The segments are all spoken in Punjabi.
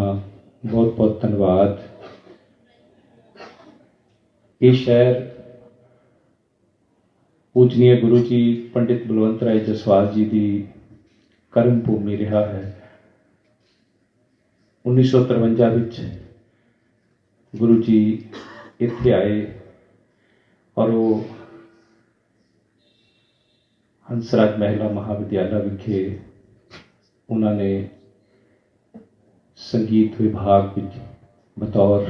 ਹਾਂ ਬਹੁਤ ਬਹੁਤ ਧੰਨਵਾਦ। ਇਹ ਸ਼ਹਿਰ ਪੂਜਨੀय ਗੁਰੂ ਜੀ, ਪੰਡਿਤ ਬਲਵੰਤ ਰਾਏ ਜਸਵਾਲ ਜੀ ਦੀ ਕਰਮ ਭੂਮੀ ਰਿਹਾ ਹੈ। 1953 ਵਿੱਚ ਗੁਰੂ ਜੀ ਇੱਥੇ ਆਏ ਔਰ ਉਹ ਹੰਸਰਾਜ ਮਹਿਲਾ ਮਹਾਵਿਦਿਆਲਾ ਵਿਖੇ ਉਹਨਾਂ ਨੇ ਸੰਗੀਤ ਵਿਭਾਗ ਵਿੱਚ ਬਤੌਰ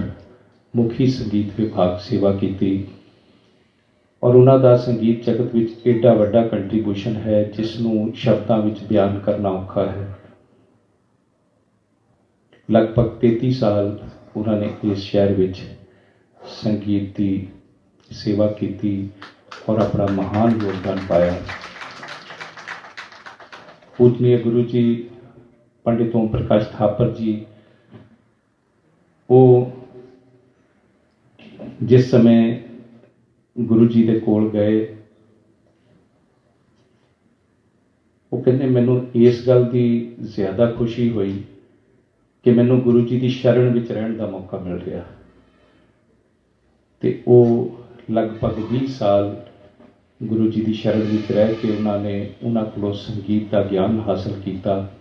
ਮੁਖੀ ਸੰਗੀਤ ਵਿਭਾਗ ਸੇਵਾ ਕੀਤੀ। ਔਰ ਉਹਨਾਂ ਦਾ ਸੰਗੀਤ ਜਗਤ ਵਿੱਚ ਏਡਾ ਵੱਡਾ ਕੰਟਰੀਬਿਊਸ਼ਨ ਹੈ ਜਿਸ ਨੂੰ ਸ਼ਬਦਾਂ ਵਿੱਚ ਬਿਆਨ ਕਰਨਾ ਔਖਾ ਹੈ। ਲਗਭਗ 33 ਸਾਲ ਉਹਨਾਂ ਨੇ ਇਸ ਸ਼ਹਿਰ ਵਿੱਚ ਸੰਗੀਤ ਦੀ ਸੇਵਾ ਕੀਤੀ ਔਰ ਆਪਣਾ ਮਹਾਨ ਯੋਗਦਾਨ ਪਾਇਆ। ਪੂਜਨੀय ਗੁਰੂ ਜੀ ਪੰਡਿਤ ਓਮ ਪ੍ਰਕਾਸ਼ ਥਾਪਰ ਜੀ, ਉਹ ਜਿਸ ਸਮੇਂ ਗੁਰੂ ਜੀ ਦੇ ਕੋਲ ਗਏ, ਉਹ ਕਹਿੰਦੇ, ਮੈਨੂੰ ਇਸ ਗੱਲ ਦੀ ਜ਼ਿਆਦਾ ਖੁਸ਼ੀ ਹੋਈ ਕਿ ਮੈਨੂੰ ਗੁਰੂ ਜੀ ਦੀ ਸ਼ਰਨ ਵਿੱਚ ਰਹਿਣ ਦਾ ਮੌਕਾ ਮਿਲ ਰਿਹਾ। ਤੇ ਉਹ ਲਗਭਗ 20 ਸਾਲ ਗੁਰੂ ਜੀ ਦੀ ਸ਼ਰਨ ਵਿੱਚ ਰਹਿ ਕੇ ਉਹਨਾਂ ਨੇ ਉਹਨਾਂ ਕੋਲੋਂ ਸੰਗੀਤ ਦਾ ਗਿਆਨ ਹਾਸਲ ਕੀਤਾ।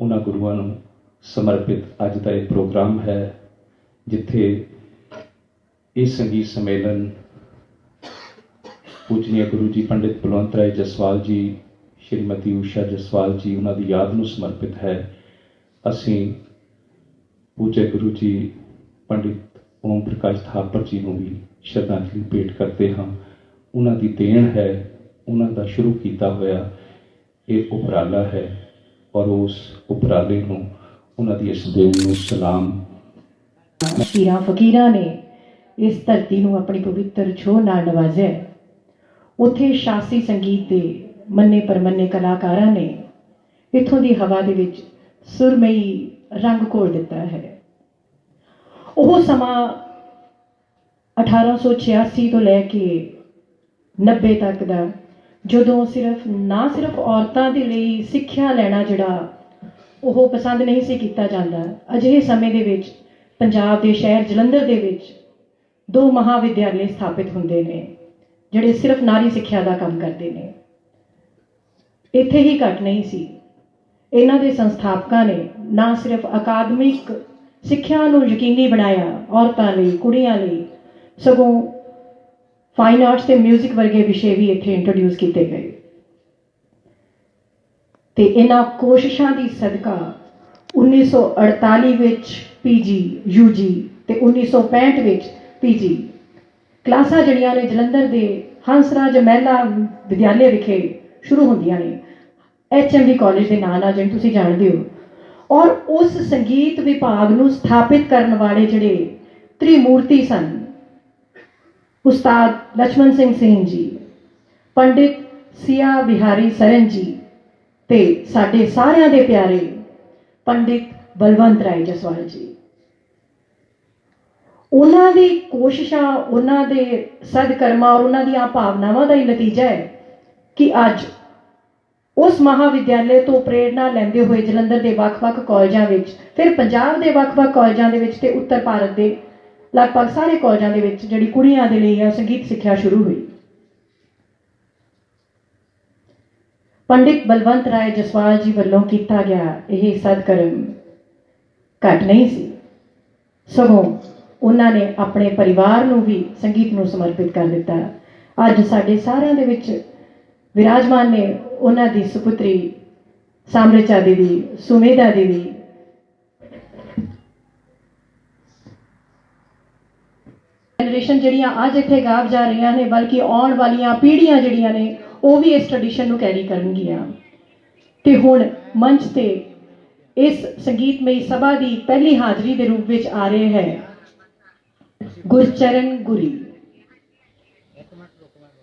ਉਹਨਾਂ ਗੁਰੂਆਂ ਨੂੰ ਸਮਰਪਿਤ ਅੱਜ ਦਾ ਇਹ ਪ੍ਰੋਗਰਾਮ ਹੈ, ਜਿੱਥੇ ਇਹ ਸੰਗੀਤ ਸੰਮੇਲਨ ਪੂਜਨੀय ਗੁਰੂ ਜੀ, ਪੰਡਿਤ ਬਲਵੰਤ ਰਾਏ ਜਸਵਾਲ ਜੀ, ਸ਼੍ਰੀਮਤੀ ਊਸ਼ਾ ਜਸਵਾਲ ਜੀ, ਉਹਨਾਂ ਦੀ ਯਾਦ ਨੂੰ ਸਮਰਪਿਤ ਹੈ। ਅਸੀਂ ਪੂਜੇ ਗੁਰੂ ਜੀ, ਪੰਡਿਤ ਓਮ ਪ੍ਰਕਾਸ਼ ਥਾਪਰ ਜੀ ਨੂੰ ਵੀ ਸ਼ਰਧਾਂਜਲੀ ਭੇਟ ਕਰਦੇ ਹਾਂ। ਉਹਨਾਂ ਦੀ ਦੇਣ ਹੈ, ਉਹਨਾਂ ਦਾ ਸ਼ੁਰੂ ਕੀਤਾ ਹੋਇਆ ਇਹ ਉਪਰਾਲਾ ਹੈ। ਔਰ ਉਸ ਉਪਰਾਲੇ ਨੂੰ ਉਹਨਾਂ ਦੀ ਇਸ ਦੇਣ ਨੂੰ ਸਲਾਮ। ਸ਼ੀਰਾਂ ਫਕੀਰਾਂ ਨੇ ਇਸ ਧਰਤੀ ਨੂੰ ਆਪਣੀ ਪਵਿੱਤਰ ਛੋਹ ਨਾਲ ਨਵਾਜ਼ਿਆ ਉੱਥੇ ਸ਼ਾਸਤਰੀ ਸੰਗੀਤ ਦੇ ਮੰਨੇ ਪਰਮੰਨੇ ਕਲਾਕਾਰਾਂ ਨੇ ਇੱਥੋਂ ਦੀ ਹਵਾ ਦੇ ਵਿੱਚ ਸੁਰਮਈ ਰੰਗ ਘੋਲ ਦਿੱਤਾ ਹੈ। ਉਹ ਸਮਾਂ 1886 ਤੋਂ ਲੈ ਕੇ 90 ਤੱਕ ਦਾ ਜਦੋਂ ਸਿਰਫ, ਨਾ ਸਿਰਫ ਔਰਤਾਂ ਦੇ ਲਈ ਸਿੱਖਿਆ ਲੈਣਾ ਜਿਹੜਾ ਉਹ ਪਸੰਦ ਨਹੀਂ ਸੀ ਕੀਤਾ ਜਾਂਦਾ, ਅਜਿਹੇ ਸਮੇਂ ਦੇ ਵਿੱਚ ਪੰਜਾਬ ਦੇ ਸ਼ਹਿਰ ਜਲੰਧਰ ਦੇ ਵਿੱਚ ਦੋ ਮਹਾਵਿਦਿਆਲਯ ਸਥਾਪਿਤ ਹੁੰਦੇ ਨੇ, ਜਿਹੜੇ ਸਿਰਫ ਨਾਰੀ ਸਿੱਖਿਆ ਦਾ ਕੰਮ ਕਰਦੇ ਨੇ। ਇੱਥੇ ਹੀ ਘਟ ਨਹੀਂ ਸੀ। ਇਹਨਾਂ ਦੇ ਸੰਸਥਾਪਕਾਂ ਨੇ ਨਾ ਸਿਰਫ ਅਕਾਦਮਿਕ ਸਿੱਖਿਆ ਨੂੰ ਯਕੀਨੀ ਬਣਾਇਆ ਔਰਤਾਂ ਲਈ, ਕੁੜੀਆਂ ਲਈ, ਸਗੋਂ ਫਾਈਨ ਆਰਟਸ ਤੇ 뮤직 ਵਰਗੇ ਵਿਸ਼ੇ ਵੀ ਇੱਥੇ ਇੰਟਰੋਡਿਊਸ ਕੀਤੇ ਗਏ। ਤੇ ਇਹਨਾਂ ਕੋਸ਼ਿਸ਼ਾਂ ਦੀ ਸਦਕਾ 1948 ਵਿੱਚ ਪੀਜੀ ਯੂਜੀ ਤੇ 1965 ਵਿੱਚ ਪੀਜੀ ਕਲਾਸਾਂ ਜਿਹੜੀਆਂ ਨੇ ਜਲੰਧਰ ਦੇ ਹੰਸਰਾਜ ਮਹਿਲਾ ਵਿਦਿਆਲੇ ਵਿਖੇ ਸ਼ੁਰੂ ਹੁੰਦੀਆਂ ਨੇ। ਐਚਐਮਡੀ ਕਾਲਜ ਦੇ ਨਾਂ ਨਾਲ ਜਿਹਨੂੰ ਤੁਸੀਂ ਜਾਣਦੇ ਹੋ। ਔਰ ਉਸ ਸੰਗੀਤ ਵਿਭਾਗ ਨੂੰ ਸਥਾਪਿਤ ਕਰਨ ਵਾਲੇ ਜਿਹੜੇ ਤ੍ਰਿਮੂਰਤੀ ਸਨ उस्ताद लक्ष्मण ਸਿੰਘ ਸਿੰਘ ਜੀ, ਪੰਡਿਤ ਸਿਆ ਬਿਹਾਰੀ ਸਰਨ ਜੀ ਤੇ ਸਾਡੇ ਸਾਰਿਆਂ ਦੇ ਪਿਆਰੇ ਪੰਡਿਤ ਬਲਵੰਤ ਰਾਏ ਜਸਵਾਲ ਜੀ। ਉਹਨਾਂ ਦੀ ਕੋਸ਼ਿਸ਼ਾਂ, ਉਹਨਾਂ ਦੇ ਸਦਕਰਮਾ ਔਰ ਉਹਨਾਂ ਦੀਆਂ ਭਾਵਨਾਵਾਂ ਦਾ ਹੀ ਨਤੀਜਾ ਹੈ ਕਿ ਅੱਜ ਉਸ ਮਹਾਵਿਦਿਆਲੇ ਤੋਂ ਪ੍ਰੇਰਣਾ ਲੈਂਦੇ ਹੋਏ ਜਲੰਧਰ ਦੇ ਵੱਖ-ਵੱਖ ਕਾਲਜਾਂ ਵਿੱਚ, ਫਿਰ ਪੰਜਾਬ ਦੇ ਵੱਖ-ਵੱਖ ਕਾਲਜਾਂ ਦੇ ਵਿੱਚ ਤੇ ਉੱਤਰ ਭਾਰਤ ਦੇ ਲਗਭਗ ਸਾਰੇ ਕਾਲਜਾਂ ਦੇ ਵਿੱਚ ਜਿਹੜੀ ਕੁੜੀਆਂ ਦੇ ਲਈ ਆ ਸੰਗੀਤ ਸਿੱਖਿਆ ਸ਼ੁਰੂ ਹੋਈ। ਪੰਡਿਤ ਬਲਵੰਤ ਰਾਏ ਜਸਵਾਲ ਜੀ ਵੱਲੋਂ ਕੀਤਾ ਗਿਆ ਇਹ ਸਦਕਰਮ ਘੱਟ ਨਹੀਂ ਸੀ। ਸਗੋਂ ਉਹਨਾਂ ਨੇ ਆਪਣੇ ਪਰਿਵਾਰ ਨੂੰ ਵੀ ਸੰਗੀਤ ਨੂੰ ਸਮਰਪਿਤ ਕਰ ਦਿੱਤਾ। ਅੱਜ ਸਾਡੇ ਸਾਰਿਆਂ ਦੇ ਵਿੱਚ ਵਿਰਾਜਮਾਨ ਨੇ ਉਹਨਾਂ ਦੀ ਸੁਪੁੱਤਰੀ ਸਾਮਰਚਾ ਦੇਵੀ ਸੁਮੇਧਾ ਦੇਵੀ ਜਨਰੇਸ਼ਨ ਜਿਹੜੀਆਂ ਅੱਜ ਇੱਥੇ ਗਾਵ ਜਾ ਰਹੀਆਂ ਨੇ, ਬਲਕਿ ਆਉਣ ਵਾਲੀਆਂ ਪੀੜ੍ਹੀਆਂ ਜਿਹੜੀਆਂ ਨੇ, ਉਹ ਵੀ ਇਸ ਟ੍ਰੈਡੀਸ਼ਨ ਨੂੰ ਕੈਰੀ ਕਰਨਗੀਆਂ। ਤੇ ਹੁਣ ਮੰਚ ਤੇ ਇਸ ਸੰਗੀਤਮਈ ਸਭਾ ਦੀ ਪਹਿਲੀ ਹਾਜ਼ਰੀ ਦੇ ਰੂਪ ਵਿੱਚ ਆ ਰਹੇ ਹੈ ਗੁਰਚਰਨ ਗੁਰੀ।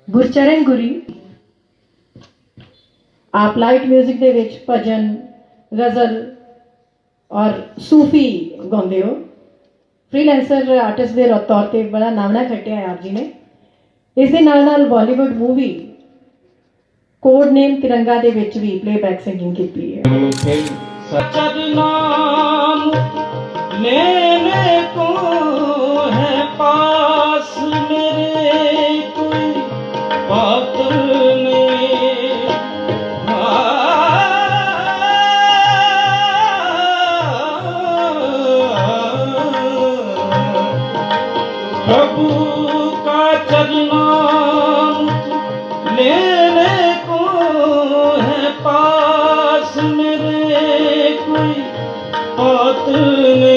ਗੁਰਚਰਨ ਗੁਰੀ, ਆਪ ਲਾਈਟ 뮤직 ਦੇ ਵਿੱਚ ਭਜਨ, ਗਜ਼ਲ ਔਰ ਸੂਫੀ ਗਾਉਂਦੇ ਹੋ। ਫ੍ਰੀਲੈਂਸਰ ਆਰਟਿਸਟ ਦੇ ਤੌਰ ਤੇ ਬੜਾ ਨਾਮਣਾ ਖੱਟਿਆ ਆਪ ਜੀ ਨੇ। ਇਸ ਦੇ ਨਾਲ ਨਾਲ Bollywood movie code name Tiranga ਦੇ ਵਿੱਚ ਵੀ ਪਲੇਬੈਕ ਸਿੰਗਿੰਗ ਕੀਤੀ ਹੈ। ਸਚਨਾਮ ਪਾਸ ਮੇਰੇ ਕੋਈ ਆਤ ਨਹੀਂ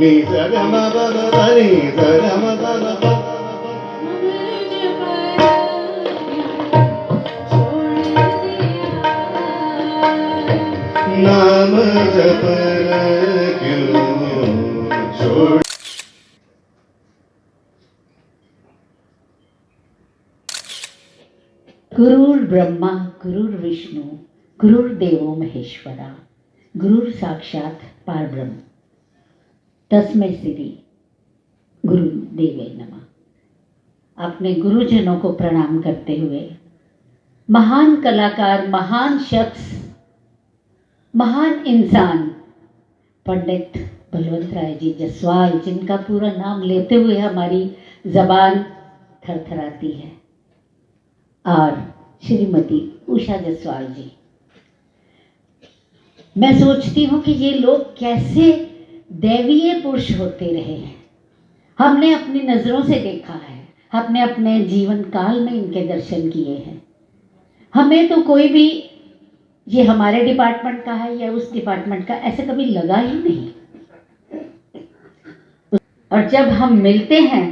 నీ సగమ పదని సగమ పద नाम जप क्यों छोड़ गुरुर् ब्रह्मा गुरुर्विष्णु गुरुर्देवो महेश्वरा गुरुर साक्षात पारब्रह्म तस्मै श्री गुरुदेवे नमः। अपने गुरुजनों को प्रणाम करते हुए महान कलाकार, महान शख्स, महान इंसान, पंडित बलवंत राय जी जसवाल, जिनका पूरा नाम लेते हुए हमारी जबान थरथराती है, और श्रीमती उषा जसवाल जी। मैं सोचती हूँ कि ये लोग कैसे दैवीय पुरुष होते रहे हैं। हमने अपनी नज़रों से देखा है। हमने अपने जीवन काल में इनके दर्शन किए हैं। हमें तो कोई भी ये हमारे डिपार्टमेंट का है या उस डिपार्टमेंट का, ऐसे कभी लगा ही नहीं। और जब हम मिलते हैं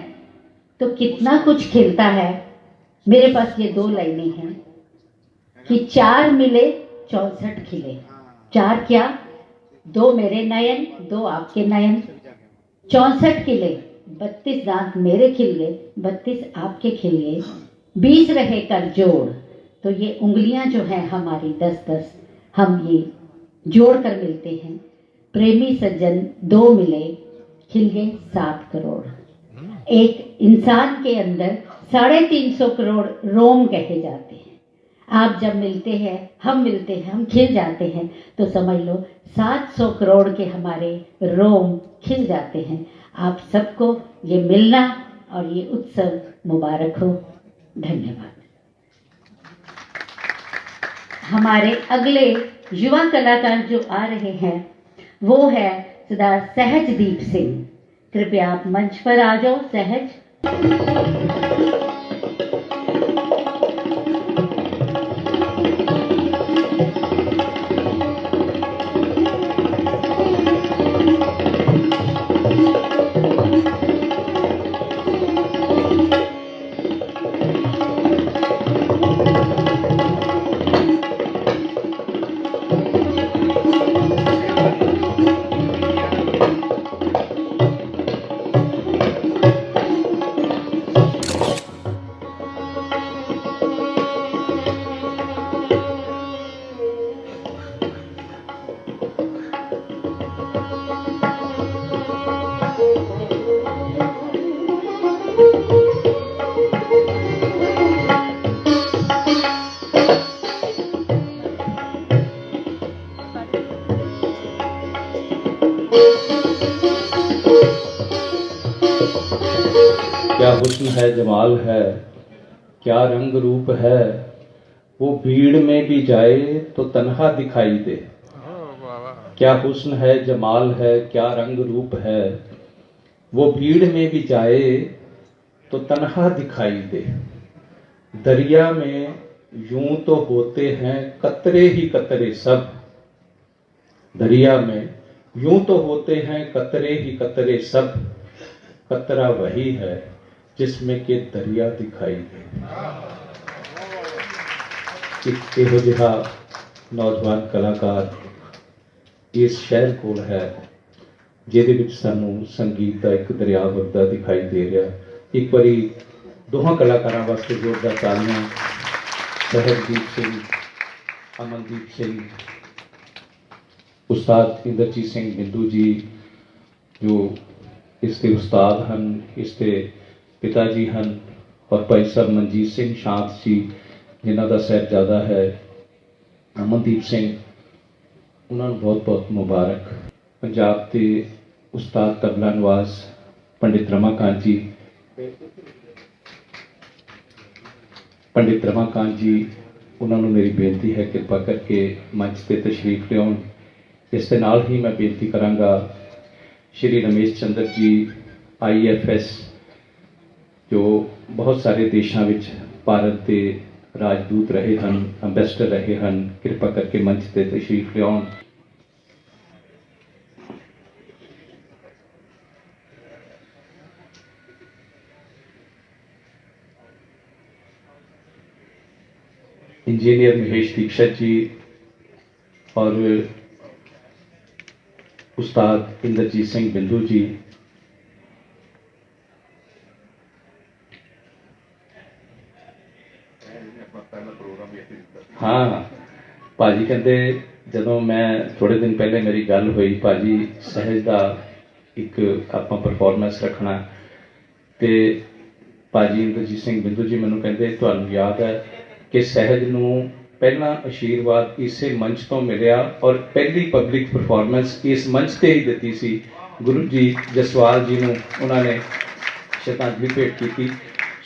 तो कितना कुछ खिलता है। मेरे पास ये दो लाइनें हैं कि चार मिले, चौसठ खिले। चार क्या? दो मेरे नयन, दो आपके नयन। चौसठ किले, बत्तीस दांत मेरे खिल गए बत्तीस आपके खिल गए बीस रहे कर जोड़ तो ये उंगलियाँ जो हैं हमारी दस दस, हम ये जोड़ कर मिलते हैं। प्रेमी सज्जन दो मिले खिल गए सात करोड़। एक इंसान के अंदर साढ़े तीन सौ करोड़ रोम कहे जाते हैं। आप जब मिलते हैं, हम मिलते हैं, हम खिल जाते हैं तो समझ लो सात सौ करोड़ के हमारे रोम खिल जाते हैं। आप सबको ये मिलना और ये उत्सव मुबारक हो। धन्यवाद। हमारे अगले युवा कलाकार जो आ रहे हैं, वो है सदा सहजदीप सिंह। कृपया आप मंच पर आ जाओ, सहज। है, जमाल है, क्या रंग रूप है, वो भीड़ में भी जाए तो तन्हा दिखाई दे। क्या हुस्न है, जमाल है, क्या रंग रूप है, वो भीड़ में भी जाए तो तन्हा दिखाई दे। दरिया में यूँ तो होते हैं, कतरे ही कतरे सब। दरिया में यूँ तो होते हैं, कतरे ही कतरे सब। कतरा वही है ਜਿਸਮੇ ਕੇ ਦਰਿਆ ਦਿਖਾਈ ਦੇ। ਇੱਕ ਇਹੋ ਜਿਹਾ ਨੌਜਵਾਨ ਕਲਾਕਾਰ ਇਸ ਸ਼ਹਿਰ ਕੋਲ ਹੈ, ਜਿਹਦੇ ਵਿੱਚ ਸਾਨੂੰ ਸੰਗੀਤ ਦਾ ਇੱਕ ਦਰਿਆ ਵਗਦਾ ਦਿਖਾਈ ਦੇ ਰਿਹਾ। ਇੱਕ ਵਾਰੀ ਦੋਹਾਂ ਕਲਾਕਾਰਾਂ ਵਾਸਤੇ ਜ਼ੋਰਦਾਰ ਤਾਲੀਆਂ, ਸਹਿਬਦੀਪ ਸਿੰਘ, ਅਮਨਦੀਪ ਸਿੰਘ, ਉਸਤਾਦ ਇੰਦਰਜੀਤ ਸਿੰਘ ਬਿੰਦੂ ਜੀ, ਜੋ ਇਸ ਦੇ ਉਸਤਾਦ ਹਨ, ਇਸ ਦੇ ਪਿਤਾ ਜੀ ਹਨ ਔਰ ਭਾਈ ਸਰ ਮਨਜੀਤ ਸਿੰਘ ਸ਼ਾਂਤ ਜੀ, ਜਿਨ੍ਹਾਂ ਦਾ ਸਾਹਿਬਜ਼ਾਦਾ ਹੈ ਅਮਨਦੀਪ ਸਿੰਘ, ਉਹਨਾਂ ਨੂੰ ਬਹੁਤ ਬਹੁਤ ਮੁਬਾਰਕ। ਪੰਜਾਬ ਦੇ ਉਸਤਾਦ ਤਬਲਾ ਨਵਾਜ਼ ਪੰਡਿਤ ਰਮਾਕਾਂਤ ਜੀ, ਪੰਡਿਤ ਰਮਾਕਾਂਤ ਜੀ, ਉਹਨਾਂ ਨੂੰ ਮੇਰੀ ਬੇਨਤੀ ਹੈ ਕਿਰਪਾ ਕਰਕੇ ਮੰਚ ਤੇ ਤਸ਼ਰੀਫ ਲਿਆਉਣ। ਇਸ ਦੇ ਨਾਲ ਹੀ ਮੈਂ ਬੇਨਤੀ ਕਰਾਂਗਾ, ਸ਼੍ਰੀ ਰਮੇਸ਼ ਚੰਦਰ ਜੀ ਆਈਐਫਐਸ ਜੋ ਬਹੁਤ ਸਾਰੇ ਦੇਸ਼ਾਂ ਵਿੱਚ ਭਾਰਤ ਦੇ ਰਾਜਦੂਤ ਰਹੇ ਹਨ ਅੰਬੈਸਡਰ ਰਹੇ ਹਨ ਕਿਰਪਾ ਕਰਕੇ ਮੰਚ ਤੇ ਤਸ਼ਰੀਫ ਲਿਆਉਣ इंजीनियर महेश दीक्षित जी और उस्ताद इंद्रजीत सिंह बिंदु जी ਭਾਜੀ ਕਹਿੰਦੇ ਜਦੋਂ ਮੈਂ ਥੋੜੇ ਦਿਨ ਪਹਿਲੇ ਮੇਰੀ ਗੱਲ ਹੋਈ, ਭਾਜੀ ਸਹਿਜ ਦਾ ਇੱਕ ਆਪਾਂ ਪਰਫਾਰਮੈਂਸ ਰੱਖਣਾ। ਤੇ ਭਾਜੀ ਇੰਦਰਜੀਤ ਸਿੰਘ ਬਿੰਦੂ ਜੀ ਮੈਨੂੰ ਕਹਿੰਦੇ, ਤੁਹਾਨੂੰ ਯਾਦ ਹੈ ਕਿ ਸਹਿਜ ਨੂੰ ਪਹਿਲਾ ਆਸ਼ੀਰਵਾਦ ਇਸੇ ਮੰਚ ਤੋਂ ਮਿਲਿਆ ਔਰ ਪਹਿਲੀ ਪਬਲਿਕ ਪਰਫਾਰਮੈਂਸ ਇਸ ਮੰਚ ਤੇ ਹੀ ਦਿੱਤੀ ਸੀ। ਗੁਰੂ ਜੀ ਜਸਵਾਲ ਜੀ ਨੂੰ ਉਹਨਾਂ ਨੇ ਸ਼ਰਧਾਂਜਲੀ ਭੇਟ ਕੀਤੀ।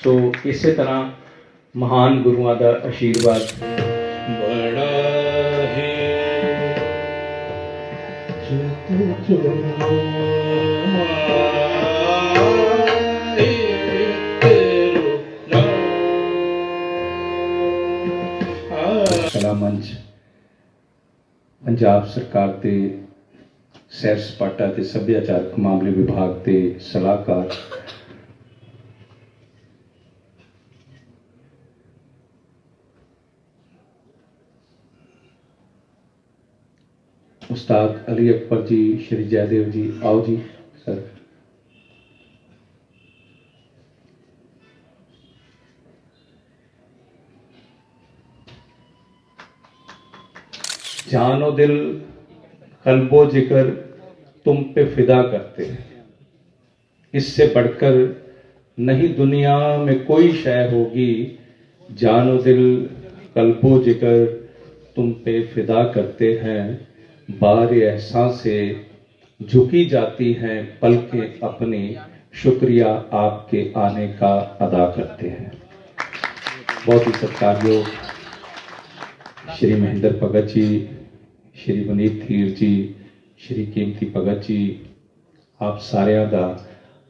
ਸੋ ਇਸੇ ਤਰ੍ਹਾਂ ਮਹਾਨ ਗੁਰੂਆਂ ਦਾ ਆਸ਼ੀਰਵਾਦ ਕਲਾ ਮੰਚ ਪੰਜਾਬ ਸਰਕਾਰ ਤੇ ਸੈਰ ਸਪਾਟਾ ਤੇ ਸੱਭਿਆਚਾਰਕ ਮਾਮਲੇ ਵਿਭਾਗ ਦੇ ਸਲਾਹਕਾਰ उस्ताद अली अकबर जी, श्री जयदेव जी। आओ जी, सर। जानो दिल, कल्बो जिकर तुम पे फिदा करते हैं। इससे बढ़कर नहीं दुनिया में कोई शय होगी। जानो दिल, कल्बो जिकर तुम पे फिदा करते हैं। बार एहसान से झुकी जाती हैं पलकें अपनी शुक्रिया आपके आने का अदा करते हैं बहुत ही सत्कारयोग ਸ਼੍ਰੀ ਮਹਿੰਦਰ ਭਗਤ ਜੀ ਸ਼੍ਰੀ ਵਨੀਤ ਥੀਰ ਜੀ ਸ਼੍ਰੀ ਕੀਮਤੀ ਭਗਤ ਜੀ ਆਪ ਸਾਰਿਆਂ ਦਾ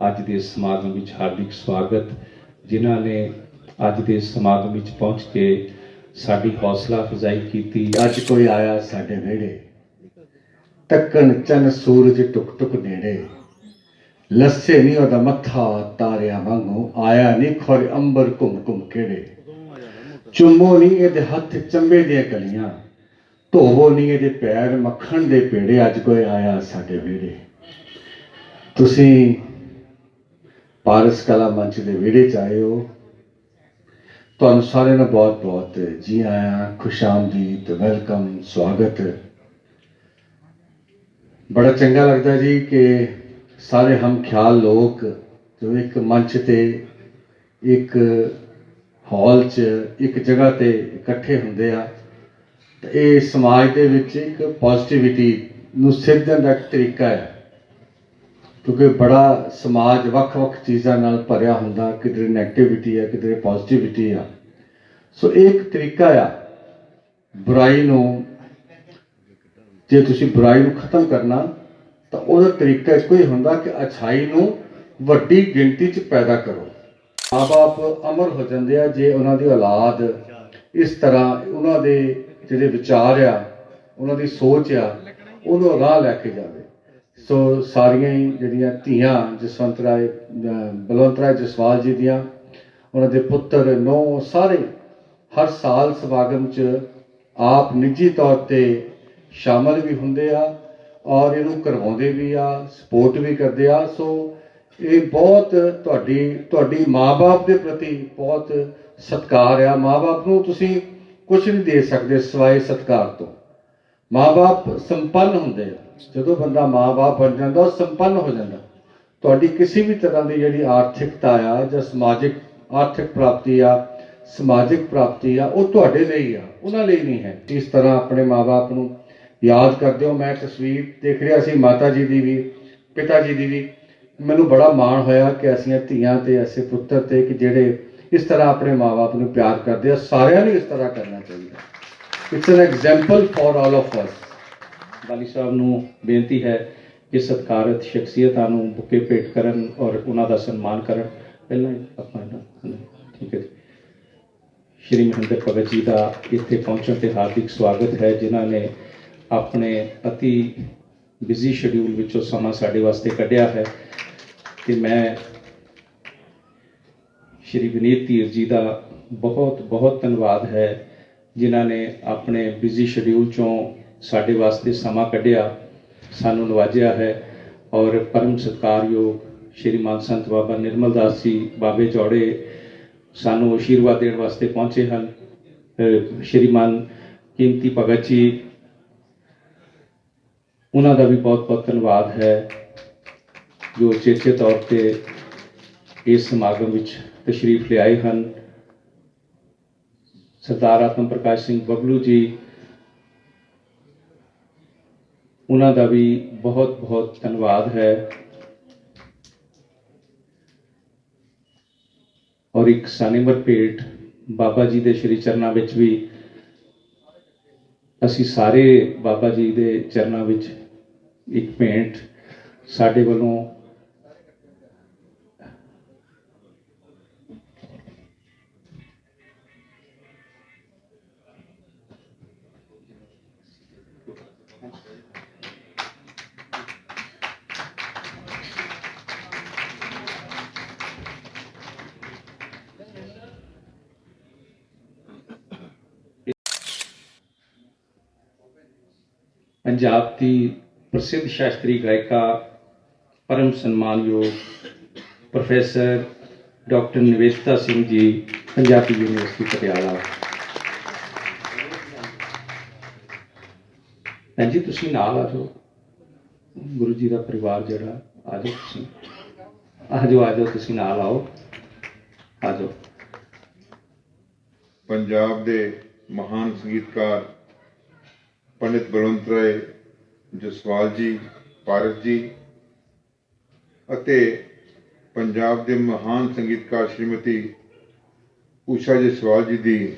ਅੱਜ ਦੇ ਸਮਾਗਮ ਵਿੱਚ ਹਾਰਦਿਕ ਸਵਾਗਤ ਜਿਨ੍ਹਾਂ ਨੇ ਅੱਜ ਦੇ ਸਮਾਗਮ ਵਿੱਚ ਪਹੁੰਚ ਕੇ ਸਾਡੀ ਹੌਸਲਾ ਅਫਜ਼ਾਈ ਕੀਤੀ ਅੱਜ ਕੋਈ ਆਇਆ ਸਾਡੇ ਵਿਹੜੇ ਤੱਕਣ ਚੰਨ ਸੂਰਜ ਟੁਕ ਟੁਕ ਨੇੜੇ। ਲੱਸੇ ਨਹੀਂ ਉਹਦਾ ਮੱਥਾ ਤਾਰਿਆਂ ਵਾਂਗੂ, ਆਇਆ ਨਹੀਂ ਖੋਰ ਅੰਬਰ ਘੁੰਮ ਘੁੰਮ ਕਿਹੜੇ ਚੁੰਮੋ ਨਹੀਂ ਇਹਦੇ ਹੱਥ ਚੰਬੇ ਦੀਆਂ ਕਲੀਆਂ, ਧੋਵੋ ਨਹੀਂ ਇਹਦੇ ਪੈਰ ਮੱਖਣ ਦੇ ਪੇੜੇ, ਅੱਜ ਕੋਈ ਆਇਆ ਸਾਡੇ ਵਿਹੜੇ। ਤੁਸੀਂ ਪਾਰਸ ਕਲਾ ਮੰਚ ਦੇ ਵਿਹੜੇ ਚ ਆਏ ਹੋ। ਤੁਹਾਨੂੰ ਸਾਰਿਆਂ ਨੂੰ ਬਹੁਤ ਬਹੁਤ ਜੀ ਆਇਆਂ। ਖੁਸ਼ਾਮਦੀਦ, ਵੈਲਕਮ, ਸਵਾਗਤ। ਬੜਾ ਚੰਗਾ ਲੱਗਦਾ ਜੀ ਕਿ ਸਾਰੇ ਹਮ ਖਿਆਲ ਲੋਕ ਜੋ ਇੱਕ ਮੰਚ ਤੇ, ਇੱਕ ਹਾਲ 'ਚ, ਇੱਕ ਜਗ੍ਹਾ ਤੇ ਇਕੱਠੇ ਹੁੰਦੇ ਆ, ਤੇ ਇਹ ਸਮਾਜ ਦੇ ਵਿੱਚ ਇੱਕ ਪੋਜ਼ਿਟਿਵਿਟੀ ਨੂੰ ਸਿੱਧਣ ਦਾ ਇੱਕ ਤਰੀਕਾ ਹੈ। ਕਿਉਂਕਿ ਬੜਾ ਸਮਾਜ ਵੱਖ-ਵੱਖ ਚੀਜ਼ਾਂ ਨਾਲ ਭਰਿਆ ਹੁੰਦਾ, ਕਿਧਰੇ ਨੈਗੇਟਿਵਿਟੀ ਆ, ਕਿਧਰੇ ਪੋਜ਼ਿਟਿਵਿਟੀ ਆ। ਸੋ ਇਹ ਇੱਕ ਤਰੀਕਾ ਆ। ਬੁਰਾਈ ਨੂੰ ਜੇ ਤੁਸੀਂ ਬੁਰਾਈ ਨੂੰ ਖਤਮ ਕਰਨਾ, ਤਾਂ ਉਹਦਾ ਤਰੀਕਾ ਇੱਕੋ ਹੀ ਹੁੰਦਾ ਕਿ ਅਛਾਈ ਨੂੰ ਵੱਡੀ ਗਿਣਤੀ 'ਚ ਪੈਦਾ ਕਰੋ। ਮਾਪੇ ਅਮਰ ਹੋ ਜਾਂਦੇ ਆ ਜੇ ਉਹਨਾਂ ਦੀ ਔਲਾਦ ਇਸ ਤਰ੍ਹਾਂ ਉਹਨਾਂ ਦੇ ਜਿਹੜੇ ਵਿਚਾਰ ਆ, ਉਹਨਾਂ ਦੀ ਸੋਚ ਆ, ਉਹਨੂੰ ਰਾਹ ਲੈ ਕੇ ਜਾਵੇ। ਸੋ ਸਾਰੀਆਂ ਹੀ ਜਿਹੜੀਆਂ ਧੀਆਂ ਜਸਵੰਤ ਰਾਏ ਬਲਵੰਤ ਰਾਏ ਜਸਵਾਲ ਜੀ ਦੀਆਂ, ਉਹਨਾਂ ਦੇ ਪੁੱਤਰ ਨੌ ਸਾਰੇ ਹਰ ਸਾਲ ਸਮਾਗਮ 'ਚ ਆਪ ਨਿੱਜੀ ਤੌਰ ਤੇ ਸ਼ਾਮਲ ਵੀ ਹੁੰਦੇ ਆ ਔਰ ਇਹਨੂੰ ਕਰਵਾਉਂਦੇ ਵੀ ਆ ਸਪੋਰਟ ਵੀ ਕਰਦੇ ਆ। ਸੋ ਇਹ ਬਹੁਤ ਤੁਹਾਡੀ ਤੁਹਾਡੀ ਮਾਪੇ ਦੇ ਪ੍ਰਤੀ ਬਹੁਤ ਸਤਿਕਾਰ ਆ। ਮਾਪੇ ਨੂੰ ਤੁਸੀਂ ਕੁਝ ਨਹੀਂ ਦੇ ਸਕਦੇ ਸਿਵਾਏ ਸਤਿਕਾਰ ਤੋਂ। ਮਾਪੇ ਸੰਪੰਨ ਹੁੰਦੇ ਆ। ਜਦੋਂ ਬੰਦਾ ਮਾਪੇ ਬਣ ਜਾਂਦਾ, ਉਹ ਸੰਪੰਨ ਹੋ ਜਾਂਦਾ। ਤੁਹਾਡੀ ਕਿਸੇ ਵੀ ਤਰ੍ਹਾਂ ਦੀ ਜਿਹੜੀ ਆਰਥਿਕਤਾ ਆ ਜਾਂ ਸਮਾਜਿਕ, ਆਰਥਿਕ ਪ੍ਰਾਪਤੀ ਆ, ਸਮਾਜਿਕ ਪ੍ਰਾਪਤੀ ਆ, ਉਹ ਤੁਹਾਡੇ ਲਈ ਆ। ਉਹਨਾਂ ਲਈ ਨਹੀਂ ਹੈ। ਇਸ ਤਰ੍ਹਾਂ ਆਪਣੇ ਮਾਪੇ ਨੂੰ ਯਾਦ ਕਰਦੇ ਹੋ, ਮੈਂ ਤਸਵੀਰ ਦੇਖ ਰਿਹਾ ਸੀ ਮਾਤਾ ਜੀ ਦੀ ਵੀ, ਪਿਤਾ ਜੀ ਦੀ ਵੀ। ਮੈਨੂੰ ਬੜਾ ਮਾਣ ਹੋਇਆ ਕਿ ਅਸੀਂ ਧੀਆਂ ਤੇ ਐਸੇ ਪੁੱਤਰ ਤੇ ਕਿ ਜਿਹੜੇ ਇਸ ਤਰ੍ਹਾਂ ਆਪਣੇ ਮਾਪੇ ਨੂੰ ਪਿਆਰ ਕਰਦੇ ਆ, ਸਾਰਿਆਂ ਨੂੰ ਇਸ ਤਰ੍ਹਾਂ ਕਰਨਾ ਚਾਹੀਦਾ। It's an example for all of us Bali Sahib ਨੂੰ ਬੇਨਤੀ ਹੈ ਕਿ ਸਤਿਕਾਰਤ ਸ਼ਖਸੀਅਤਾਂ ਨੂੰ ਬੁੱਕੇ ਭੇਟ ਕਰਨ ਔਰ ਉਹਨਾਂ ਦਾ ਸਨਮਾਨ ਕਰਨ। ਪਹਿਲਾਂ ਹੀ ਆਪਾਂ ਇਹਨਾਂ ਠੀਕ ਹੈ ਜੀ। ਸ਼੍ਰੀ ਮਹਿੰਦਰ ਭਗਤ ਜੀ ਦਾ ਇੱਥੇ ਪਹੁੰਚਣ ਤੇ ਹਾਰਦਿਕ ਸਵਾਗਤ ਹੈ, ਜਿਨ੍ਹਾਂ ਨੇ ਆਪਣੇ ਅਤੀ ਬਿਜ਼ੀ ਸ਼ਡਿਊਲ ਵਿੱਚੋਂ ਸਮਾਂ ਸਾਡੇ ਵਾਸਤੇ ਕੱਢਿਆ ਹੈ ਤੇ ਮੈਂ ਸ਼੍ਰੀ ਵਿਨੀਤ ਧੀਰ ਜੀ ਦਾ ਬਹੁਤ ਬਹੁਤ ਧੰਨਵਾਦ ਹੈ ਜਿਨ੍ਹਾਂ ਨੇ ਆਪਣੇ ਬਿਜ਼ੀ ਸ਼ਡਿਊਲ ਚੋਂ ਸਾਡੇ ਵਾਸਤੇ ਸਮਾਂ ਕੱਢਿਆ, ਸਾਨੂੰ ਨਵਾਜਿਆ ਹੈ ਔਰ ਪਰਮ ਸਤਿਕਾਰਯੋਗ ਸ਼੍ਰੀ ਮਾਨ ਸੰਤ ਬਾਬਾ ਨਿਰਮਲ ਦਾਸ ਜੀ, ਬਾਬੇ ਜੋੜੇ ਸਾਨੂੰ ਆਸ਼ੀਰਵਾਦ ਦੇਣ ਵਾਸਤੇ ਪਹੁੰਚੇ ਹਨ। ਸ਼੍ਰੀਮਾਨ ਕੀਮਤੀ ਭਗਤ ਜੀ ਉਹਨਾਂ ਦਾ ਵੀ ਬਹੁਤ ਬਹੁਤ ਧੰਨਵਾਦ ਹੈ, ਜੋ ਚੇਚੇ ਤੌਰ ਤੇ ਇਸ ਸਮਾਗਮ ਵਿੱਚ ਤਸ਼ਰੀਫ ਲਿਆਏ ਹਨ। ਸਰਦਾਰ ਆਤਮ ਪ੍ਰਕਾਸ਼ ਸਿੰਘ ਬਬਲੂ ਜੀ, ਉਹਨਾਂ ਦਾ ਵੀ ਬਹੁਤ ਬਹੁਤ ਧੰਨਵਾਦ ਹੈ। ਔਰ ਇੱਕ ਸਾਨੇਮਰ ਭੇਟ ਬਾਬਾ ਜੀ ਦੇ ਸ਼੍ਰੀ ਚਰਨਾਂ ਵਿੱਚ ਵੀ ਅਸੀਂ ਸਾਰੇ ਬਾਬਾ ਜੀ ਦੇ ਚਰਨਾਂ ਵਿੱਚ ਇੱਕ ਭੇਂਟ ਸਾਡੇ ਵੱਲੋਂ ਪੰਜਾਬ ਦੀ ਪ੍ਰਸਿੱਧ ਸ਼ਾਸਤਰੀ ਗਾਇਕਾ, ਪਰਮ ਸਨਮਾਨਯੋਗ professor doctor Niveshta Singh ji, Punjabi university, Patiala. ਭੈਣ ਜੀ, ਤੁਸੀਂ ਨਾਲ ਆ ਜਾਓ। ਗੁਰੂ ਜੀ ਦਾ ਪਰਿਵਾਰ ਜਿਹੜਾ, ਆ ਜਾਓ ਤੁਸੀਂ। ਆ ਜਾਓ ਆ ਜਾਓ, ਤੁਸੀਂ ਨਾਲ ਆਓ। ਆ ਜਾਓ। ਪੰਜਾਬ ਦੇ ਮਹਾਨ ਸੰਗੀਤਕਾਰ ਪੰਡਿਤ ਬਲਵੰਤ ਰਾਏ ਜਸਵਾਲ ਜੀ, ਪਾਰਸ ਜੀ ਅਤੇ ਪੰਜਾਬ ਦੇ ਮਹਾਨ ਸੰਗੀਤਕਾਰ ਸ਼੍ਰੀਮਤੀ ਊਸ਼ਾ ਜਸਵਾਲ ਜੀ ਦੀ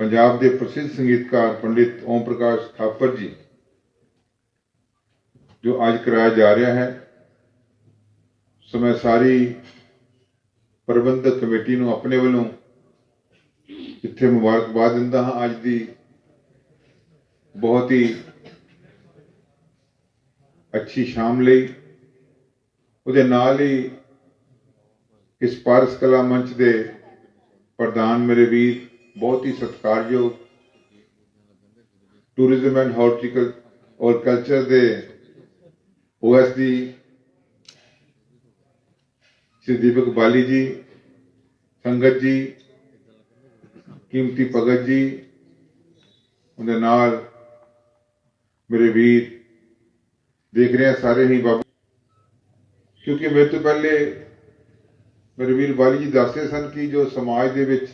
ਪੰਜਾਬ ਦੇ ਪ੍ਰਸਿੱਧ ਸੰਗੀਤਕਾਰ ਪੰਡਿਤ ਓਮ ਪ੍ਰਕਾਸ਼ ਥਾਪਰ ਜੀ, ਜੋ ਅੱਜ ਕਰਾਇਆ ਜਾ ਰਿਹਾ ਹੈ। ਸੋ ਮੈਂ ਸਾਰੀ ਪ੍ਰਬੰਧਕ ਕਮੇਟੀ ਨੂੰ ਆਪਣੇ ਵੱਲੋਂ ਇੱਥੇ ਮੁਬਾਰਕਬਾਦ ਦਿੰਦਾ ਹਾਂ। ਅੱਜ ਦੀ ਬਹੁਤ ਹੀ ਅੱਛੀ ਸ਼ਾਮ ਲਈ। ਉਹਦੇ ਨਾਲ ਹੀ ਇਸ ਪਾਰਸ ਕਲਾ ਮੰਚ ਦੇ ਪ੍ਰਧਾਨ ਮੇਰੇ ਵੀਰ, ਬਹੁਤ ਹੀ ਸਤਿਕਾਰਯੋਗ ਟੂਰਿਜ਼ਮ ਐਂਡ ਹਾਰਟੀਕਲ ਔਰ ਕਲਚਰ ਦੇ ਓਐਸਡੀ ਸ਼੍ਰੀ ਦੀਪਕ ਬਾਲੀ ਜੀ, ਸੰਗਤ ਜੀ, ਕੀਮਤੀ ਭਗਤ ਜੀ, ਉਹਦੇ ਨਾਲ ਮੇਰੇ ਵੀਰ ਦੇਖ ਰਹੇ ਆ ਸਾਰੇ ਹੀ ਬਾਬੂ ਕਿਉਂਕਿ ਮੇਰੇ ਤੋਂ ਪਹਿਲੇ ਮੇਰੇ ਬਾਲੀ ਜੀ ਦੱਸਦੇ ਸਨ ਕਿ ਜੋ ਸਮਾਜ ਦੇ ਵਿੱਚ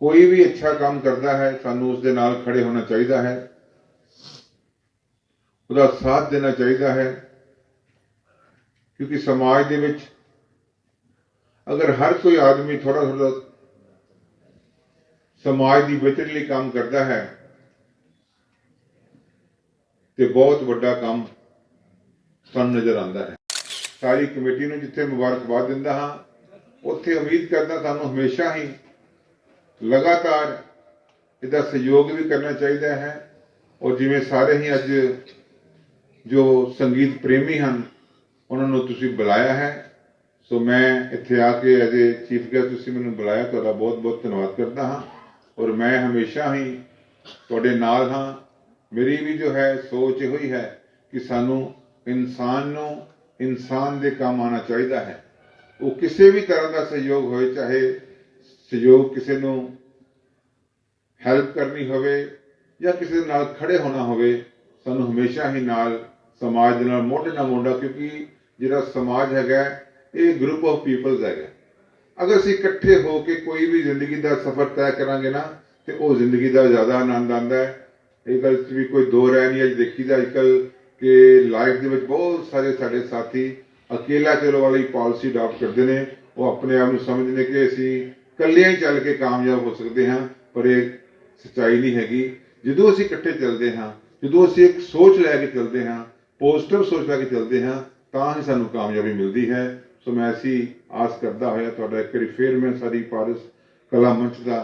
ਕੋਈ ਵੀ ਅੱਛਾ ਕੰਮ ਕਰਦਾ ਹੈ, ਸਾਨੂੰ ਉਸ ਦੇ ਨਾਲ ਖੜੇ ਹੋਣਾ ਚਾਹੀਦਾ ਹੈ। ਉਹਦਾ ਸਾਥ ਦੇਣਾ ਚਾਹੀਦਾ ਹੈ। ਕਿਉਂਕਿ ਸਮਾਜ ਦੇ ਵਿੱਚ ਅਗਰ ਹਰ ਕੋਈ ਆਦਮੀ ਥੋੜਾ ਥੋੜਾ ਸਮਾਜ ਦੀ ਬਿਹਤਰੀ ਲਈ ਕੰਮ ਕਰਦਾ ਹੈ ਤੇ ਬਹੁਤ ਵੱਡਾ ਕੰਮ ਸਾਨੂੰ ਨਜ਼ਰ ਆਉਂਦਾ ਹੈ। ਸਾਰੀ ਕਮੇਟੀ ਨੂੰ ਜਿੱਥੇ ਮੁਬਾਰਕਬਾਦ ਦਿੰਦਾ ਹਾਂ, ਉੱਥੇ ਉਮੀਦ ਕਰਦਾ ਸਾਨੂੰ ਹਮੇਸ਼ਾ ਹੀ ਲਗਾਤਾਰ ਇਹਦਾ ਸਹਿਯੋਗ ਵੀ ਕਰਨਾ ਚਾਹੀਦਾ ਹੈ। ਔਰ ਜਿਵੇਂ ਸਾਰੇ ਹੀ ਅੱਜ ਜੋ ਸੰਗੀਤ ਪ੍ਰੇਮੀ ਹਨ, ਉਹਨਾਂ ਨੂੰ ਤੁਸੀਂ ਬੁਲਾਇਆ ਹੈ। ਸੋ ਮੈਂ ਇੱਥੇ ਆ ਕੇ ਐਜ਼ ਏ ਚੀਫ ਗੈਸਟ ਤੁਸੀਂ ਮੈਨੂੰ ਬੁਲਾਇਆ, ਤੁਹਾਡਾ ਬਹੁਤ ਬਹੁਤ ਧੰਨਵਾਦ ਕਰਦਾ ਹਾਂ। ਔਰ ਮੈਂ ਹਮੇਸ਼ਾ ਹੀ ਤੁਹਾਡੇ ਨਾਲ ਹਾਂ। ਮੇਰੀ ਵੀ ਜੋ ਹੈ, ਸੋਚ ਇਹੋ ਹੀ ਹੈ ਕਿ ਸਾਨੂੰ ਇਨਸਾਨ ਨੂੰ ਇਨਸਾਨ ਦੇ ਕੰਮ ਆਉਣਾ ਚਾਹੀਦਾ ਹੈ। ਉਹ ਕਿਸੇ ਵੀ ਤਰ੍ਹਾਂ ਦਾ ਸਹਿਯੋਗ ਹੋਵੇ ਚਾਹੇ ਸਹਿਯੋਗ ਕਿਸੇ ਨੂੰ ਹੈਲਪ ਕਰਨੀ ਹੋਵੇ ਜਾਂ ਕਿਸੇ ਦੇ ਨਾਲ ਖੜੇ ਹੋਣਾ ਹੋਵੇ, ਸਾਨੂੰ ਹਮੇਸ਼ਾ ਹੀ ਨਾਲ ਸਮਾਜ ਦੇ ਨਾਲ ਮੋਢੇ ਨਾਲ ਮੋਢਾ, ਕਿਉਂਕਿ ਜਿਹੜਾ ਸਮਾਜ ਹੈਗਾ ਇਹ ਗਰੁੱਪ ਆਫ ਪੀਪਲਸ ਹੈਗਾ ਅਗਰ ਅਸੀਂ ਇਕੱਠੇ ਹੋ ਕੇ ਕੋਈ ਵੀ ਜ਼ਿੰਦਗੀ ਦਾ ਸਫ਼ਰ ਤੈਅ ਕਰਾਂਗੇ ਨਾ, ਤੇ ਉਹ ਜ਼ਿੰਦਗੀ ਦਾ ਜ਼ਿਆਦਾ ਆਨੰਦ ਆਉਂਦਾ ਹੈ। ਇਹ ਗੱਲ ਵੀ ਕੋਈ ਦੋ ਰਹਿ ਨਹੀਂ ਅੱਜ ਦੇਖੀਦਾ ਅੱਜਕੱਲ ਕਿ ਲਾਈਫ ਦੇ ਵਿੱਚ ਬਹੁਤ ਸਾਰੇ ਸਾਡੇ ਸਾਥੀ ਅਕੇਲਾ ਚਲੋ ਵਾਲੀ ਪਾਲਿਸੀ ਅਡਾਪਟ ਕਰਦੇ ਨੇ, ਉਹ ਆਪਣੇ ਆਪ ਨੂੰ ਸਮਝਦੇ ਨੇ ਕਿ ਅਸੀਂ ਇਕੱਲਿਆਂ ਹੀ ਚੱਲ ਕੇ ਕਾਮਯਾਬ ਹੋ ਸਕਦੇ ਹਾਂ, ਪਰ ਇਹ ਸੱਚਾਈ ਨਹੀਂ ਹੈਗੀ। ਜਦੋਂ ਅਸੀਂ ਇਕੱਠੇ ਚੱਲਦੇ ਹਾਂ, ਜਦੋਂ ਅਸੀਂ ਇੱਕ ਸੋਚ ਲੈ ਕੇ ਚੱਲਦੇ ਹਾਂ ਪੋਜ਼ਿਟਿਵ ਸੋਚ ਲੈ ਕੇ ਚੱਲਦੇ ਹਾਂ, ਤਾਂ ਹੀ ਸਾਨੂੰ ਕਾਮਯਾਬੀ ਮਿਲਦੀ ਹੈ। ਸੋ ਮੈਂ ਅਸੀਂ ਆਸ ਕਰਦਾ ਹੋਇਆ ਤੁਹਾਡਾ ਇੱਕ ਵਾਰੀ ਫੇਰ ਮੈਂ ਸਾਰੀ ਪਾਰਸ ਕਲਾ ਮੰਚ ਦਾ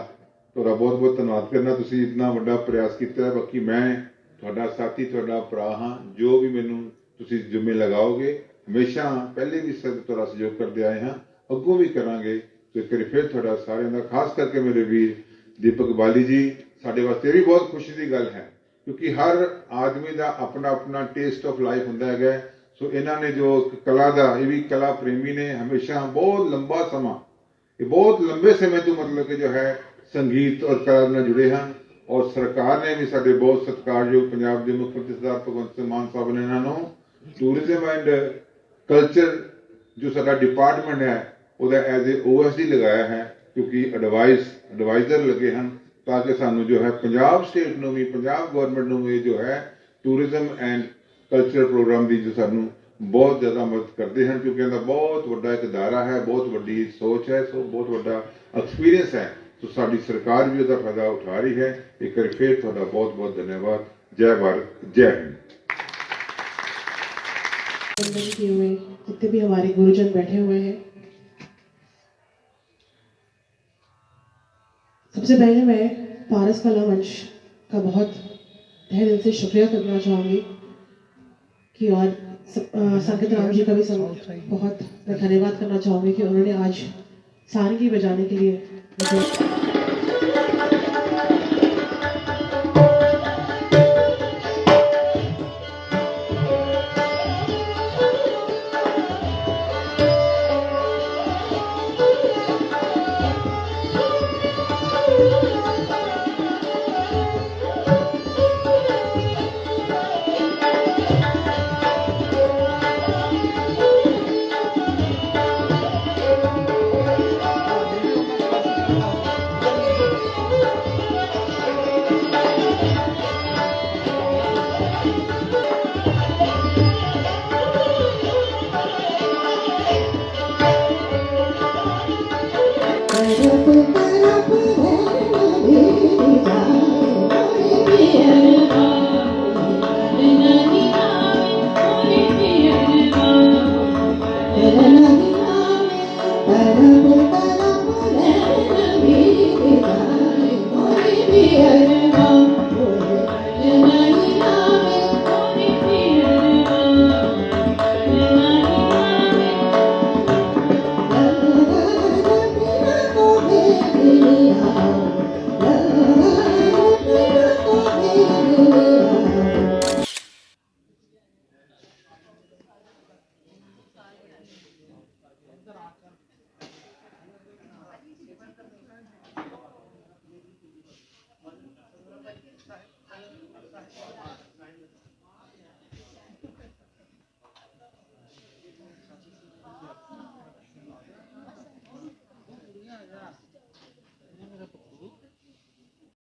ਤੁਹਾਡਾ ਬਹੁਤ ਬਹੁਤ ਧੰਨਵਾਦ ਕਰਨਾ। ਤੁਸੀਂ ਇਤਨਾ ਵੱਡਾ ਪ੍ਰਯਾਸ ਕੀਤਾ ਬਾਕੀ ਮੈਂ ਤੁਹਾਡਾ ਸਾਥੀ, ਤੁਹਾਡਾ ਭਰਾ ਹਾਂ। ਜੋ ਵੀ ਮੈਨੂੰ ਤੁਸੀਂ ਜ਼ਿੰਮੇ ਲਗਾਓਗੇ, ਹਮੇਸ਼ਾ ਪਹਿਲੇ ਵੀ ਸਭ ਤੁਹਾਡਾ ਸਹਿਯੋਗ ਕਰਦੇ ਆਏ ਹਾਂ। ਅੱਗੋਂ ਵੀ ਕਰਾਂਗੇ। ਤੇ ਇੱਕ ਫਿਰ ਤੁਹਾਡਾ ਸਾਰਿਆਂ ਦਾ, ਖਾਸ ਕਰਕੇ ਮੇਰੇ ਵੀਰ ਦੀਪਕ ਬਾਲੀ ਜੀ, ਸਾਡੇ ਵਾਸਤੇ ਇਹ ਵੀ ਬਹੁਤ ਖੁਸ਼ੀ ਦੀ ਗੱਲ ਹੈ। ਕਿਉਂਕਿ ਹਰ ਆਦਮੀ ਦਾ ਆਪਣਾ ਆਪਣਾ ਟੇਸਟ ਆਫ ਲਾਈਫ ਹੁੰਦਾ ਹੈਗਾ ਸੋ ਇਹਨਾਂ ਨੇ ਜੋ ਕਲਾ ਦਾ, ਇਹ ਵੀ ਕਲਾ ਪ੍ਰੇਮੀ ਨੇ ਹਮੇਸ਼ਾ ਬਹੁਤ ਲੰਬਾ ਸਮਾਂ, ਇਹ ਬਹੁਤ ਲੰਬੇ ਸਮੇਂ ਤੋਂ ਮਤਲਬ ਕਿ ਜੋ ਹੈ ਸੰਗੀਤ ਔਰ ਕਲਾ ਨਾਲ ਜੁੜੇ ਹਨ ਔਰ ਸਰਕਾਰ ਨੇ ਵੀ ਸਾਡੇ ਬਹੁਤ ਸਤਿਕਾਰਯੋਗ ਪੰਜਾਬ ਦੇ ਮੁੱਖ ਮੰਤਰੀ ਸਰਦਾਰ ਭਗਵੰਤ ਸਿੰਘ ਮਾਨ ਸਾਹਿਬ ਨੇ ਇਹਨਾਂ ਨੂੰ ਟੂਰਿਜ਼ਮ ਐਂਡ ਕਲਚਰ ਜੋ ਸਾਡਾ ਡਿਪਾਰਟਮੈਂਟ ਹੈ, ਉਹਦਾ ਐਜ਼ ਏ ਓਐਸਡੀ ਲਗਾਇਆ ਹੈ, ਕਿਉਂਕਿ ਐਡਵਾਈਸ ਐਡਵਾਈਜ਼ਰ ਲੱਗੇ ਹਨ ਤਾਂ ਕਿ ਸਾਨੂੰ ਜੋ ਹੈ ਪੰਜਾਬ ਸਟੇਟ ਨੂੰ ਵੀ, ਪੰਜਾਬ ਗਵਰਨਮੈਂਟ ਨੂੰ ਵੀ ਜੋ ਹੈ ਟੂਰਿਜ਼ਮ ਐਂਡ ਕਲਚਰ ਪ੍ਰੋਗਰਾਮ ਦੀ ਜੋ ਸਾਨੂੰ ਬਹੁਤ ਜ਼ਿਆਦਾ ਮਦਦ ਕਰਦੇ ਹਨ, ਕਿਉਂਕਿ ਇਹਦਾ ਬਹੁਤ ਵੱਡਾ ਇੱਕ ਦਾਇਰਾ ਹੈ, ਬਹੁਤ ਵੱਡੀ ਸੋਚ ਹੈ, ਸੋ ਬਹੁਤ ਵੱਡਾ ਐਕਸਪੀਰੀਅੰਸ ਹੈ। ਸੋ ਸਾਡੀ ਸਰਕਾਰ ਵੀ ਉਹਦਾ ਫਾਇਦਾ ਉਠਾ ਰਹੀ ਹੈ ਇੱਕ ਵਾਰ ਫਿਰ ਤੁਹਾਡਾ ਬਹੁਤ ਬਹੁਤ ਧੰਨਵਾਦ ਜੈ ਭਾਰਤ ਜੈ ਹਿੰਦ वंदन किए हुए जितने भी हमारे गुरुजन बैठे हुए हैं सबसे पहले मैं पारस कला मंच का बहुत तहे दिल से शुक्रिया करना चाहूँगी कि और स- अ, संकेत राम जी का भी सं- बहुत मैं धन्यवाद करना चाहूँगी कि उन्होंने आज सारंगी बजाने के लिए